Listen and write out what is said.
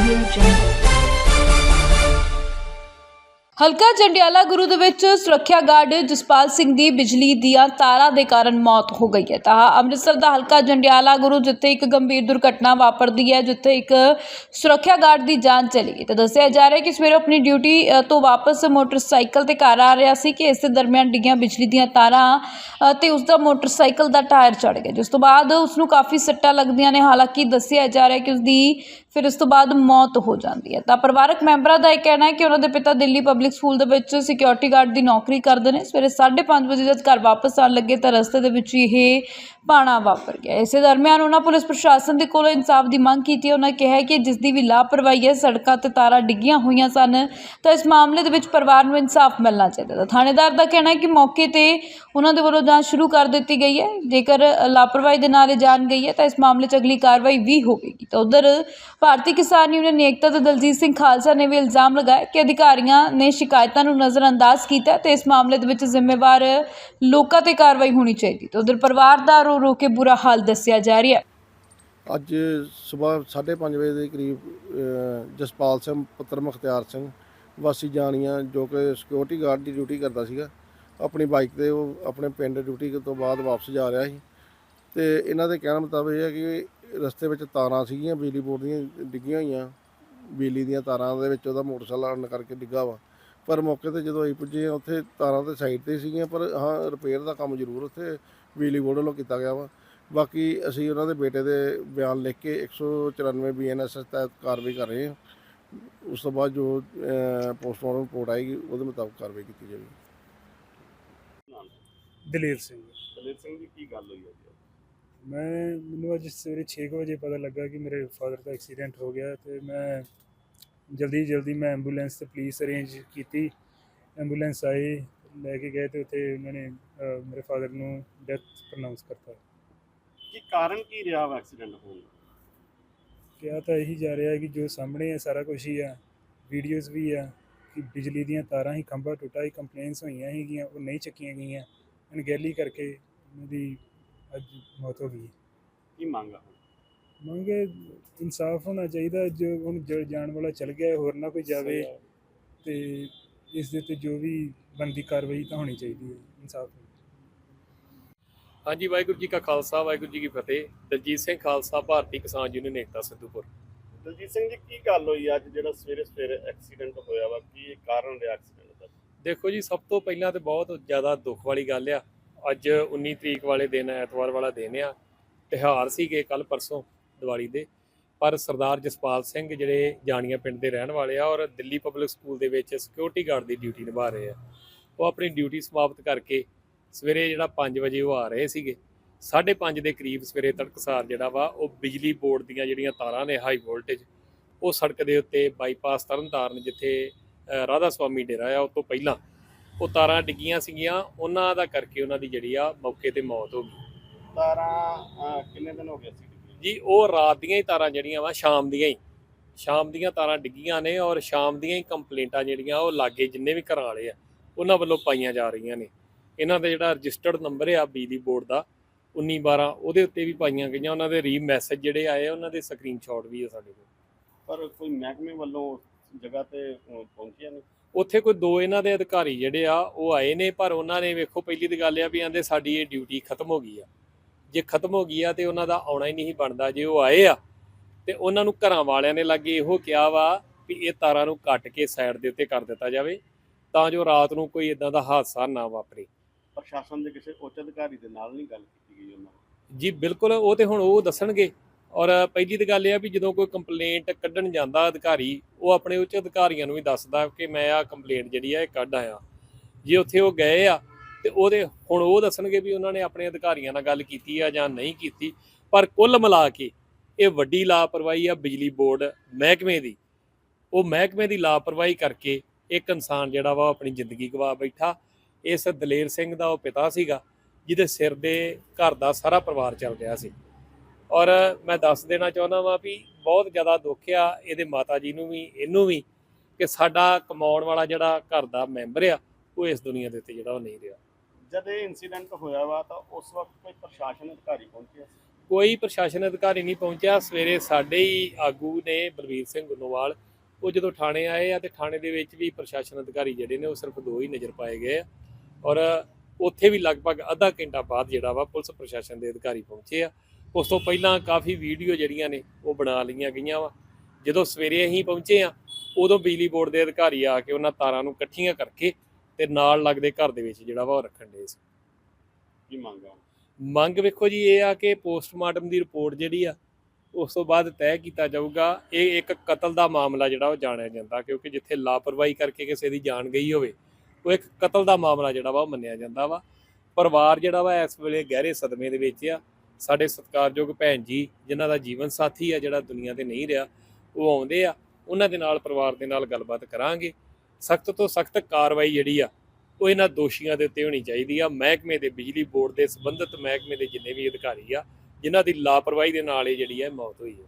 Audio Jungle. ਹਲਕਾ ਜੰਡਿਆਲਾ ਗੁਰੂ ਦੇ ਵਿੱਚ ਸੁਰੱਖਿਆ ਗਾਰਡ ਜਸਪਾਲ ਸਿੰਘ ਦੀ ਬਿਜਲੀ ਦੀਆਂ ਤਾਰਾਂ ਦੇ ਕਾਰਨ ਮੌਤ ਹੋ ਗਈ ਹੈ। ਤਾਂ ਅੰਮ੍ਰਿਤਸਰ ਦਾ ਹਲਕਾ ਜੰਡਿਆਲਾ ਗੁਰੂ ਜਿੱਥੇ ਇੱਕ ਗੰਭੀਰ ਦੁਰਘਟਨਾ ਵਾਪਰਦੀ ਹੈ ਜਿੱਥੇ ਇੱਕ ਸੁਰੱਖਿਆ ਗਾਰਡ ਦੀ ਜਾਨ ਚਲੀ ਗਈ। ਤਾਂ ਦੱਸਿਆ ਜਾ ਰਿਹਾ ਕਿ ਸਵੇਰੇ ਆਪਣੀ ਡਿਊਟੀ ਤੋਂ ਵਾਪਸ ਮੋਟਰਸਾਈਕਲ ਤੇ ਘਰ ਆ ਰਿਹਾ ਸੀ ਕਿ ਇਸ ਦੇ ਦਰਮਿਆਨ ਡਿੱਗੀਆਂ ਬਿਜਲੀ ਦੀਆਂ ਤਾਰਾਂ ਅ, ਤੇ ਉਸ ਦਾ ਮੋਟਰਸਾਈਕਲ ਦਾ ਟਾਇਰ ਚੜ ਗਿਆ। ਜਿਸ ਤੋਂ ਬਾਅਦ ਉਸ ਨੂੰ ਕਾਫੀ ਸੱਟਾਂ ਲੱਗਦੀਆਂ ਨੇ। ਹਾਲਾਂਕਿ ਦੱਸਿਆ ਜਾ ਰਿਹਾ ਕਿ ਉਸ ਦੀ ਫਿਰ ਉਸ ਤੋਂ ਬਾਅਦ ਮੌਤ ਹੋ ਜਾਂਦੀ ਹੈ। ਤਾਂ ਪਰਿਵਾਰਕ ਮੈਂਬਰਾਂ ਦਾ ਇਹ ਕਹਿਣਾ ਹੈ ਕਿ ਉਹਨਾਂ ਦੇ ਪਿਤਾ ਦਿੱਲੀ ਪਬਲਿਕ ਸਕੂਲ ਦੇ ਵਿੱਚ ਸਿਕਿਉਰਿਟੀ ਗਾਰਡ ਦੀ ਨੌਕਰੀ ਕਰਦੇ ਨੇ। ਸਵੇਰੇ 5:30 ਵਜੇ ਜਦ ਘਰ ਵਾਪਸ ਆਉਣ ਲੱਗੇ ਤਾਂ ਰਸਤੇ ਦੇ ਵਿੱਚ ਇਹ ਪਾਣਾ ਵਾਪਰ ਗਿਆ। ਇਸੇ ਦਰਮਿਆਨ ਉਹਨਾਂ ਪੁਲਿਸ ਪ੍ਰਸ਼ਾਸਨ ਦੇ ਕੋਲੋਂ ਇਨਸਾਫ ਦੀ ਮੰਗ ਕੀਤੀ ਉਹਨਾਂ ਕਿਹਾ ਕਿ ਜਿਸ ਦੀ ਵੀ ਲਾਪਰਵਾਹੀ ਹੈ, ਸੜਕਾਂ ਤੇ ਤਾਰਾਂ ਡਿੱਗੀਆਂ ਹੋਈਆਂ ਸਨ, ਤਾਂ ਇਸ ਮਾਮਲੇ ਦੇ ਵਿੱਚ ਪਰਿਵਾਰ ਨੂੰ ਇਨਸਾਫ ਮਿਲਣਾ ਚਾਹੀਦਾ ਤਾਂ ਥਾਣੇਦਾਰ ਦਾ ਕਹਿਣਾ ਹੈ ਕਿ ਮੌਕੇ ਤੇ ਉਹਨਾਂ ਦੇ ਵੱਲੋਂ ਜਾਂਚ ਸ਼ੁਰੂ ਕਰ ਦਿੱਤੀ ਗਈ ਹੈ। ਜੇਕਰ ਲਾਪਰਵਾਹੀ ਦੇ ਨਾਲ ਇਹ ਜਾਣ ਗਈ ਹੈ, ਤਾਂ ਇਸ ਮਾਮਲੇ 'ਚ ਅਗਲੀ ਕਾਰਵਾਈ ਵੀ ਹੋਵੇਗੀ। ਤਾਂ ਉਧਰ ਭਾਰਤੀ ਕਿਸਾਨ ਯੂਨੀਅਨ ਏਕਤਾ ਤੇ ਦਲਜੀਤ ਸਿੰਘ ਖਾਲਸਾ ਨੇ ਵੀ ਇਲਜ਼ਾਮ ਲਗਾਇਆ ਕਿ ਅਧਿਕਾਰੀਆਂ ਨੇ ਸ਼ਿਕਾਇਤਾਂ ਨੂੰ ਨਜ਼ਰਅੰਦਾਜ਼ ਕੀਤਾ ਤੇ ਇਸ ਮਾਮਲੇ ਦੇ ਵਿੱਚ ਜ਼ਿੰਮੇਵਾਰ ਲੋਕਾਂ ਤੇ ਕਾਰਵਾਈ ਹੋਣੀ ਚਾਹੀਦੀ। ਤਾਂ ਉਧਰ ਪਰਿਵਾਰ ਦਾ ਰੋ ਰੋ ਕੇ ਬੁਰਾ ਹਾਲ ਦੱਸਿਆ ਜਾ ਰਿਹਾ ਹੈ। ਅੱਜ ਸਵੇਰ 5:30 ਵਜੇ ਦੇ ਕਰੀਬ ਜਸਪਾਲ ਸਿੰਘ, ਪੁੱਤਰ ਮੁਖਤਿਆਰ ਸਿੰਘ, ਵਾਸੀ ਜਾਣੀਆਂ ਜੋ ਕਿ ਸਿਕਿਉਰਿਟੀ ਗਾਰਡ ਦੀ ਡਿਊਟੀ ਕਰਦਾ ਸੀਗਾ, ਆਪਣੀ ਬਾਈਕ ਤੇ ਉਹ ਆਪਣੇ ਪਿੰਡ ਡਿਊਟੀ ਤੋਂ ਬਾਅਦ ਵਾਪਸ ਜਾ ਰਿਹਾ ਸੀ। ਤੇ ਇਹਨਾਂ ਦੇ ਕਹਿਣ ਮੁਤਾਬਕ ਇਹ ਹੈ ਕਿ ਰਸਤੇ ਵਿੱਚ ਤਾਰਾਂ ਸੀਗੀਆਂ, ਬਿਜਲੀ ਬੋਰਡ ਦੀਆਂ ਡਿੱਗੀਆਂ ਹੋਈਆਂ, ਬਿਜਲੀ ਦੀਆਂ ਤਾਰਾਂ ਦੇ ਵਿੱਚ ਉਹਦਾ ਮੋਟਰਸਾਈਕਲ ਅੜਨ ਕਰਕੇ ਡਿੱਗਾ ਵਾ। ਪਰ ਮੌਕੇ ਤੇ ਜਦੋਂ ਅਸੀਂ ਪੁੱਜੇ ਉੱਥੇ ਤਾਰਾਂ ਤੇ ਸਾਈਡ ਤੇ ਸੀਗੀਆਂ ਪਰ ਹਾਂ ਰਿਪੇਅਰ ਦਾ ਕੰਮ ਜ਼ਰੂਰ ਉੱਥੇ ਬਿਜਲੀ ਬੋਰਡ ਵੱਲੋਂ ਕੀਤਾ ਗਿਆ ਵਾ। ਬਾਕੀ ਅਸੀਂ ਉਹਨਾਂ ਦੇ ਬੇਟੇ ਦੇ ਬਿਆਨ ਲਿਖ ਕੇ 194 ਬੀਐਨਐਸਐਸ ਤਹਿਤ ਕਾਰਵਾਈ ਕਰ ਰਹੇ ਹਾਂ। ਉਸ ਤੋਂ ਬਾਅਦ ਜੋ ਪੋਸਟਮਾਰਟਮ ਰਿਪੋਰਟ ਆਏਗੀ ਉਹਦੇ ਮੁਤਾਬਕ ਕਾਰਵਾਈ ਕੀਤੀ ਜਾਵੇਗੀ। ਦਲੇਰ ਸਿੰਘ। ਦਲੇਰ ਸਿੰਘ ਜੀ ਕੀ ਗੱਲ ਹੋਈ ਹੈ ਜੀ ਮੈਂ ਮੈਨੂੰ ਅੱਜ ਸਵੇਰੇ 6 ਵਜੇ ਪਤਾ ਲੱਗਾ ਕਿ ਮੇਰੇ ਫਾਦਰ ਦਾ ਐਕਸੀਡੈਂਟ ਹੋ ਗਿਆ ਤੇ ਮੈਂ ਜਲਦੀ ਜਲਦੀ ਮੈਂ ਐਂਬੂਲੈਂਸ ਤੇ ਪੁਲਿਸ ਅਰੇਂਜ ਕੀਤੀ। ਐਂਬੂਲੈਂਸ ਆਈ ਲੈ ਕੇ ਗਏ ਤੇ ਉੱਥੇ ਉਹਨਾਂ ਨੇ ਅਹ, ਮੇਰੇ ਫਾਦਰ ਨੂੰ ਡੈਥ ਪ੍ਰਨਾਉਂਸ ਕਰਤਾ। ਕੀ ਕਾਰਨ ਕੀ ਰਿਹਾ ਵਾ ਐਕਸੀਡੈਂਟ ਹੋਣ ਦਾ? ਕਿਹਾ ਤਾਂ ਇਹੀ ਜਾ ਰਿਹਾ ਹੈ ਕਿ ਜੋ ਸਾਹਮਣੇ ਹੈ ਸਾਰਾ ਕੁਝ ਹੀ ਆ। ਵੀਡੀਓਜ਼ ਵੀ ਆ ਕਿ ਬਿਜਲੀ ਦੀਆਂ ਤਾਰਾਂ ਹੀ ਖੰਭਾ ਟੁੱਟਾ ਹੀ ਕੰਪਲੇਨਸ ਹੋਈਆਂ ਸੀਗੀਆਂ ਉਹ ਨਹੀਂ ਚੱਕੀਆਂ ਗਈਆਂ। ਅਣਗਹਿਲੀ ਕਰਕੇ ਉਹਨਾਂ ਦੀ ਅੱਜ ਮੌਤ ਹੋ ਗਈ। ਕੀ ਮੰਗ ਆ ਮੰਗੇ ਇਨਸਾਫ ਹੋਣਾ ਚਾਹੀਦਾ ਜੋ ਹੁਣ ਜ- ਜਾਣ ਵਾਲਾ ਚਲ ਗਿਆ ਹੈ, ਹੋਰ ਨਾ ਕੋਈ ਜਾਵੇ। ਤੇ ਇਸ ਦੇ ਉੱਤੇ ਜੋ ਵੀ ਬਣਦੀ ਕਾਰਵਾਈ ਤਾਂ ਹੋਣੀ ਚਾਹੀਦੀ ਹੈ ਇਨਸਾਫ ਹਾਂਜੀ ਵਾਹਿਗੁਰੂ ਜੀ ਕਾ ਖਾਲਸਾ ਵਾਹਿਗੁਰੂ ਜੀ ਕੀ ਫਤਿਹ। ਦਲਜੀਤ ਸਿੰਘ ਖਾਲਸਾ ਭਾਰਤੀ ਕਿਸਾਨ ਯੂਨੀਅਨ ਏਕਤਾ ਸਿੱਧੂਪੁਰ। ਦਲਜੀਤ ਸਿੰਘ ਜੀ ਕੀ ਗੱਲ ਹੋਈ ਅੱਜ ਜਿਹੜਾ ਸਵੇਰੇ ਸਵੇਰੇ ਐਕਸੀਡੈਂਟ ਹੋਇਆ ਵਾ? ਕੀ ਕਾਰਨ ਰਿਹਾ ਐਕਸੀਡੈਂਟ ਦਾ? ਦੇਖੋ ਜੀ ਸਭ ਤੋਂ ਪਹਿਲਾਂ ਤੇ ਬਹੁਤ ਜ਼ਿਆਦਾ ਦੁੱਖ ਵਾਲੀ ਗੱਲ ਆ। ਅੱਜ 19 ਤਰੀਕ ਵਾਲੇ ਦਿਨ ਐਤਵਾਰ ਵਾਲਾ ਦਿਨ ਆ। ਤਿਉਹਾਰ ਸੀਗੇ ਕੱਲ ਪਰਸੋਂ ਦੀਵਾਲੀ ਦੇ। ਪਰ ਸਰਦਾਰ ਜਸਪਾਲ ਸਿੰਘ ਜਿਹੜੇ ਜਾਣੀਆਂ ਪਿੰਡ ਦੇ ਰਹਿਣ ਵਾਲੇ ਆ ਔਰ ਦਿੱਲੀ ਪਬਲਿਕ ਸਕੂਲ ਦੇ ਵਿੱਚ ਸਿਕਿਉਰਿਟੀ ਗਾਰਡ ਦੀ ਡਿਊਟੀ ਨਿਭਾ ਰਹੇ ਆ, ਉਹ ਆਪਣੀ ਡਿਊਟੀ ਸਮਾਪਤ ਕਰਕੇ ਸਵੇਰੇ ਜਿਹੜਾ 5 ਵਜੇ ਉਹ ਆ ਰਹੇ ਸੀਗੇ। 5:30 ਦੇ ਕਰੀਬ ਸਵੇਰੇ ਤੜਕਸਾਰ ਜਿਹੜਾ ਵਾ, ਉਹ ਬਿਜਲੀ ਬੋਰਡ ਦੀਆਂ ਜਿਹੜੀਆਂ ਤਾਰਾਂ ਨੇ ਹਾਈ ਵੋਲਟੇਜ ਉਹ ਸੜਕ ਦੇ ਉੱਤੇ ਬਾਈਪਾਸ ਤਰਨਤਾਰਨ ਜਿੱਥੇ ਰਾਧਾ ਸਵਾਮੀ ਡੇਰਾ ਆ, ਉਹ ਤੋਂ ਪਹਿਲਾਂ ਉਹ ਤਾਰਾਂ ਡਿੱਗੀਆਂ ਸੀਗੀਆਂ। ਉਹਨਾਂ ਦਾ ਕਰਕੇ ਉਹਨਾਂ ਦੀ ਜਿਹੜੀ ਆ ਮੌਕੇ ਤੇ ਮੌਤ ਹੋ ਗਈ। ਤਾਰਾਂ ਕਿੰਨੇ ਦਿਨ ਹੋ ਗਏ ਸੀ? ਜੀ ਉਹ ਰਾਤ ਦੀਆਂ ਹੀ ਤਾਰਾਂ ਜਿਹੜੀਆਂ ਵਾ ਸ਼ਾਮ ਦੀਆਂ ਹੀ। ਸ਼ਾਮ ਦੀਆਂ ਤਾਰਾਂ ਡਿੱਗੀਆਂ ਨੇ ਔਰ ਸ਼ਾਮ ਦੀਆਂ ਹੀ ਕੰਪਲੇਂਟਾਂ ਜਿਹੜੀਆਂ ਉਹ ਲਾਗੇ ਜਿੰਨੇ ਵੀ ਘਰਾਂ ਵਾਲੇ ਆ ਉਹਨਾਂ ਵੱਲੋਂ ਪਾਈਆਂ ਜਾ ਰਹੀਆਂ ਨੇ। ਇਹਨਾਂ ਦਾ ਜਿਹੜਾ ਰਜਿਸਟਰਡ ਨੰਬਰ ਆ ਬਿਜਲੀ ਬੋਰਡ ਦਾ 1912 ਉਹਦੇ ਉੱਤੇ ਵੀ ਪਾਈਆਂ ਗਈਆਂ। ਉਹਨਾਂ ਦੇ ਰੀ ਮੈਸੇਜ ਜਿਹੜੇ ਆਏ ਉਹਨਾਂ ਦੇ ਸਕਰੀਨਸ਼ਾਟ ਵੀ ਆ ਸਾਡੇ ਕੋਲ। ਪਰ ਕੋਈ ਮਹਿਕਮੇ ਵੱਲੋਂ ਜਗ੍ਹਾ ਤੇ ਪਹੁੰਚਿਆ ਨਹੀਂ ਉੱਥੇ ਕੋਈ ਦੋ ਇਹਨਾਂ ਦੇ ਅਧਿਕਾਰੀ ਜਿਹੜੇ ਆ ਉਹ ਆਏ ਨੇ ਪਰ ਉਹਨਾਂ ਨੇ ਵੇਖੋ ਪਹਿਲੀ ਦੀ ਗੱਲ ਆ ਵੀ ਆਂਦੇ ਸਾਡੀ ਇਹ ਡਿਊਟੀ ਖਤਮ ਹੋ ਗਈ ਆ। ਜੇ ਖਤਮ ਹੋ ਗਈ ਆ ਤੇ ਉਹਨਾਂ ਦਾ ਆਉਣਾ ਹੀ ਨਹੀਂ ਬਣਦਾ ਜੇ ਉਹ ਆਏ ਆ ਤੇ ਉਹਨਾਂ ਨੂੰ ਘਰਾਂ ਵਾਲਿਆਂ ਨੇ ਲੱਗੇ ਇਹੋ ਕਿਹਾ ਵਾ ਵੀ ਇਹ ਤਾਰਾਂ ਨੂੰ ਕੱਟ ਕੇ ਸਾਈਡ ਦੇ ਉੱਤੇ ਕਰ ਦਿੱਤਾ ਜਾਵੇ ਤਾਂ ਜੋ ਰਾਤ ਨੂੰ ਕੋਈ ਇਦਾਂ ਦਾ ਹਾਦਸਾ ਨਾ ਵਾਪਰੇ। ਪ੍ਰਸ਼ਾਸਨ ਦੇ ਕਿਸੇ ਉੱਚ ਅਧਿਕਾਰੀ ਦੇ ਨਾਲ ਨਹੀਂ ਗੱਲ ਕੀਤੀ ਗਈ ਉਹਨਾਂ ਜੀ ਬਿਲਕੁਲ ਉਹ ਤੇ ਹੁਣ ਉਹ ਦੱਸਣਗੇ। ਔਰ ਪਹਿਲੀ ਤਾਂ ਗੱਲ ਇਹ ਆ ਵੀ ਜਦੋਂ ਕੋਈ ਕੰਪਲੇਂਟ ਕੱਢਣ ਜਾਂਦਾ ਅਧਿਕਾਰੀ ਉਹ ਆਪਣੇ ਉੱਚ ਅਧਿਕਾਰੀਆਂ ਨੂੰ ਵੀ ਦੱਸਦਾ ਕਿ ਮੈਂ ਆ ਕੰਪਲੇਂਟ ਜਿਹੜੀ ਆ ਇਹ ਕੱਢ ਆਇਆ। ਜੇ ਉੱਥੇ ਉਹ ਗਏ ਆ ਤੇ ਉਹਦੇ ਹੁਣ ਉਹ ਦੱਸਣਗੇ ਵੀ ਉਹਨਾਂ ਨੇ ਆਪਣੇ ਅਧਿਕਾਰੀਆਂ ਨਾਲ ਗੱਲ ਕੀਤੀ ਆ ਜਾਂ ਨਹੀਂ ਕੀਤੀ, ਪਰ ਕੁੱਲ ਮਿਲਾ ਕੇ ਇਹ ਵੱਡੀ ਲਾਪਰਵਾਹੀ ਆ ਬਿਜਲੀ ਬੋਰਡ ਮਹਿਕਮੇ ਦੀ। ਉਹ ਮਹਿਕਮੇ ਦੀ ਲਾਪਰਵਾਹੀ ਕਰਕੇ ਇੱਕ ਇਨਸਾਨ ਜਿਹੜਾ ਵਾ ਉਹ ਆਪਣੀ ਜ਼ਿੰਦਗੀ ਗਵਾ ਬੈਠਾ। ਇਸ ਦਲੇਰ ਸਿੰਘ ਦਾ ਉਹ ਪਿਤਾ ਸੀਗਾ, ਜਿਹਦੇ ਸਿਰ ਦੇ ਘਰ ਦਾ ਸਾਰਾ ਪਰਿਵਾਰ ਚੱਲ ਰਿਹਾ ਸੀ। ਔਰ ਮੈਂ ਦੱਸ ਦੇਣਾ ਚਾਹੁੰਦਾ ਵਾਂ ਵੀ ਬਹੁਤ ਜ਼ਿਆਦਾ ਦੁੱਖ ਆ ਇਹਦੇ ਮਾਤਾ ਜੀ ਨੂੰ ਵੀ, ਇਹਨੂੰ ਵੀ ਕਿ ਸਾਡਾ ਕਮਾਉਣ ਵਾਲਾ ਜਿਹੜਾ ਘਰ ਦਾ ਮੈਂਬਰ ਆ, ਉਹ ਇਸ ਦੁਨੀਆ ਦੇ ਉੱਤੇ ਜਿਹੜਾ ਉਹ ਨਹੀਂ ਰਿਹਾ। ਜਦ ਇਹ ਇਨਸੀਡੈਂਟ ਹੋਇਆ ਵਾ ਤਾਂ ਉਸ ਵਕਤ ਕੋਈ ਪ੍ਰਸ਼ਾਸਨ ਅਧਿਕਾਰੀ ਪਹੁੰਚਿਆ ਸੀ? ਕੋਈ ਪ੍ਰਸ਼ਾਸਨ ਅਧਿਕਾਰੀ ਨਹੀਂ ਪਹੁੰਚਿਆ। ਸਵੇਰੇ ਸਾਡੇ ਹੀ ਆਗੂ ਨੇ ਬਲਵੀਰ ਸਿੰਘ ਗੁਨੋਵਾਲ ਉਹ ਜਦੋਂ ਥਾਣੇ ਆਏ ਆ ਤੇ ਥਾਣੇ ਦੇ ਵਿੱਚ ਵੀ ਪ੍ਰਸ਼ਾਸਨ ਅਧਿਕਾਰੀ ਜਿਹੜੇ ਨੇ ਉਹ ਸਿਰਫ ਦੋ ਹੀ ਨਜ਼ਰ ਪਾਏ ਗਏ ਆ। ਔਰ ਉੱਥੇ ਵੀ ਲਗਭਗ ਅੱਧਾ ਘੰਟਾ ਬਾਅਦ ਜਿਹੜਾ ਵਾ ਪੁਲਿਸ ਪ੍ਰਸ਼ਾਸਨ ਦੇ ਅਧਿਕਾਰੀ ਪਹੁੰਚੇ ਆ। ਉਸ ਤੋਂ ਪਹਿਲਾਂ ਕਾਫੀ ਵੀਡੀਓ ਜਿਹੜੀਆਂ ਨੇ ਉਹ ਬਣਾ ਲਈਆਂ ਗਈਆਂ ਵਾ। ਜਦੋਂ ਸਵੇਰੇ ਅਸੀਂ ਪਹੁੰਚੇ ਆ, ਉਦੋਂ ਬਿਜਲੀ ਬੋਰਡ ਦੇ ਅਧਿਕਾਰੀ ਆ ਕੇ ਉਹਨਾਂ ਤਾਰਾਂ ਨੂੰ ਇਕੱਠੀਆਂ ਕਰਕੇ ਤੇ ਨਾਲ ਲੱਗਦੇ ਘਰ ਦੇ ਵਿੱਚ ਜਿਹੜਾ ਵਾ ਉਹ ਰੱਖਣ ਦੇ ਸੀ। ਕੀ ਮੰਗਾ ਮੰਗ ਵੇਖੋ ਜੀ ਇਹ ਆ ਕਿ ਪੋਸਟਮਾਰਟਮ ਦੀ ਰਿਪੋਰਟ ਜਿਹੜੀ ਆ ਉਸ ਤੋਂ ਬਾਅਦ ਤੈਅ ਕੀਤਾ ਜਾਊਗਾ। ਇਹ ਇੱਕ ਕਤਲ ਦਾ ਮਾਮਲਾ ਜਿਹੜਾ ਉਹ ਜਾਣਿਆ ਜਾਂਦਾ ਕਿਉਂਕਿ ਜਿੱਥੇ ਲਾਪਰਵਾਹੀ ਕਰਕੇ ਕਿਸੇ ਦੀ ਜਾਨ ਗਈ ਹੋਵੇ ਉਹ ਇੱਕ ਕਤਲ ਦਾ ਮਾਮਲਾ ਜਿਹੜਾ ਵਾ ਉਹ ਮੰਨਿਆ ਜਾਂਦਾ ਵਾ। ਪਰਿਵਾਰ ਜਿਹੜਾ ਵਾ ਇਸ ਵੇਲੇ ਗਹਿਰੇ ਸਦਮੇ ਦੇ ਵਿੱਚ ਆ। ਸਾਡੇ ਸਤਿਕਾਰਯੋਗ ਭੈਣ ਜੀ ਜਿਨ੍ਹਾਂ ਦਾ ਜੀਵਨ ਸਾਥੀ ਆ ਜਿਹੜਾ ਦੁਨੀਆ ਤੇ ਨਹੀਂ ਰਿਹਾ ਉਹ ਆਉਂਦੇ ਆ। ਉਹਨਾਂ ਦੇ ਨਾਲ ਪਰਿਵਾਰ ਦੇ ਨਾਲ ਗੱਲਬਾਤ ਕਰਾਂਗੇ। ਸਖਤ ਤੋਂ ਸਖਤ ਕਾਰਵਾਈ ਜਿਹੜੀ ਆ, ਉਹ ਇਹਨਾਂ ਦੋਸ਼ੀਆਂ ਦੇ ਉੱਤੇ ਹੋਣੀ ਚਾਹੀਦੀ ਆ। ਮਹਿਕਮੇ ਦੇ ਬਿਜਲੀ ਬੋਰਡ ਦੇ ਸੰਬੰਧਿਤ ਮਹਿਕਮੇ ਦੇ ਜਿੰਨੇ ਵੀ ਅਧਿਕਾਰੀ ਆ, ਜਿਨ੍ਹਾਂ ਦੀ ਲਾਪਰਵਾਹੀ ਦੇ ਨਾਲ ਇਹ ਜਿਹੜੀ ਹੈ ਮੌਤ ਹੋਈ ਹੈ